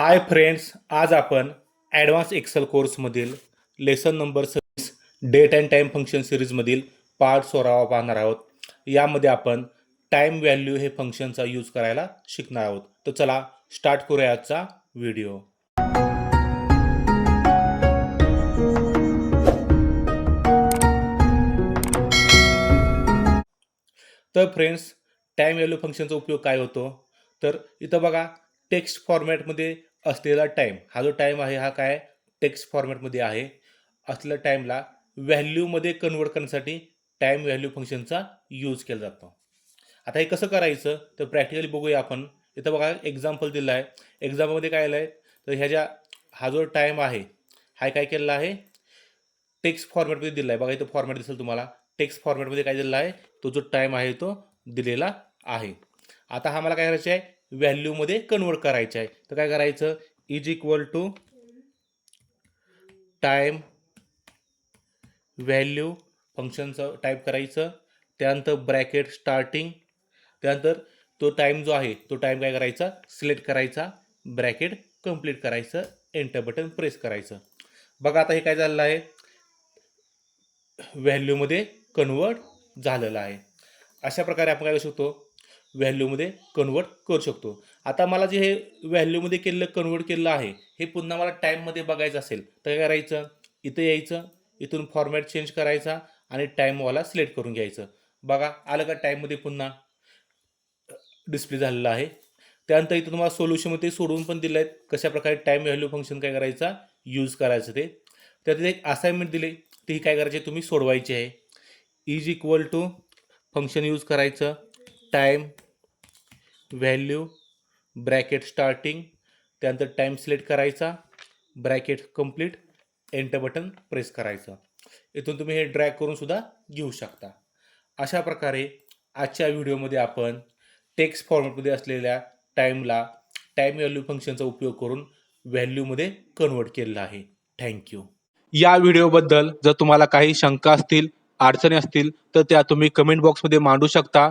हाय friends आज आपण advance Excel कोर्समधील लेसन नंबर सव्वीस डेट अँड टाईम फंक्शन सिरीजमधील पार्ट सोरावा पाहणार आहोत. यामध्ये आपण टाईम व्हॅल्यू हे फंक्शनचा यूज करायला शिकणार आहोत. तर चला स्टार्ट करूया आजचा व्हिडिओ तर फ्रेंड्स टाईम व्हॅल्यू फंक्शनचा उपयोग काय होतो? तर इथं बघा टेक्स्ट फॉर्मॅटमध्ये असलेला टाईम हा जो टाईम आहे हा काय टेक्स्ट फॉर्मॅटमध्ये आहे. असलेल्या टाईमला व्हॅल्यूमध्ये कन्वर्ट करण्यासाठी टाईम व्हॅल्यू फंक्शनचा यूज केला जातो. आता हे कसं करायचं? तर प्रॅक्टिकली बघूया आपण. इथं बघा एक्झाम्पल दिलं आहे. एक्झाम्पलमध्ये काय आलं आहे तर ह्या ज्या हा जो टाईम आहे हा काय केलेला आहे? टेक्स्ट फॉर्मॅटमध्ये दिला आहे. बघा इथं फॉर्मॅट दिसेल तुम्हाला. टेक्स्ट फॉर्मॅटमध्ये काय दिलेला आहे? तो जो टाईम आहे तो दिलेला आहे. आता हा मला काय करायचं आहे? व्हॅल्यूमध्ये कन्वर्ट करायचं आहे. तर काय करायचं? Is equal to time value फंक्शनचं type करायचं. त्यानंतर ब्रॅकेट स्टार्टिंग. त्यानंतर तो टाईम जो आहे तो टाईम काय करायचा? सिलेक्ट करायचा. ब्रॅकेट कंप्लीट करायचं. एंटर बटन प्रेस करायचं. बघा आता हे काय झालेलं आहे? व्हॅल्यूमध्ये कन्वर्ट झालेलं आहे. अशा प्रकारे आपण काय करू शकतो? व्हॅल्यूमध्ये कन्वर्ट करू शकतो. आता मला जे हे व्हॅल्यूमध्ये केलेलं कन्वर्ट केलेलं आहे हे पुन्हा मला टाईममध्ये बघायचं असेल तर काय करायचं? इथं यायचं इथून फॉर्मॅट चेंज करायचा आणि टाईमवाला सिलेक्ट करून घ्यायचं. बघा आलं का टाईममध्ये पुन्हा? डिस्प्ले झालेलं आहे. त्यानंतर इथं तुम्हाला सोल्युशनमध्ये सोडवून पण दिलं आहे कशाप्रकारे टाईम व्हॅल्यू फंक्शन काय करायचा? यूज करायचं ते. त्यात एक असाइनमेंट दिली. ती काय करायची? तुम्ही सोडवायची आहे. Is equal to function use करायचं. टाईम व्हॅल्यू ब्रॅकेट स्टार्टिंग त्यानंतर टाईम सिलेक्ट करायचा bracket complete enter button press करायचं. इथून तुम्ही हे ड्रॅग करूनसुद्धा घेऊ शकता. अशा प्रकारे आजच्या व्हिडिओमध्ये आपण टेक्स्ट फॉर्मॅटमध्ये असलेल्या टाईमला टाईम व्हॅल्यू फंक्शनचा उपयोग करून व्हॅल्यूमध्ये कन्वर्ट केलेला आहे. थँक्यू या व्हिडिओबद्दल जर तुम्हाला काही शंका असतील अडचणी असतील तर त्या तुम्ही कमेंट बॉक्समध्ये मांडू शकता.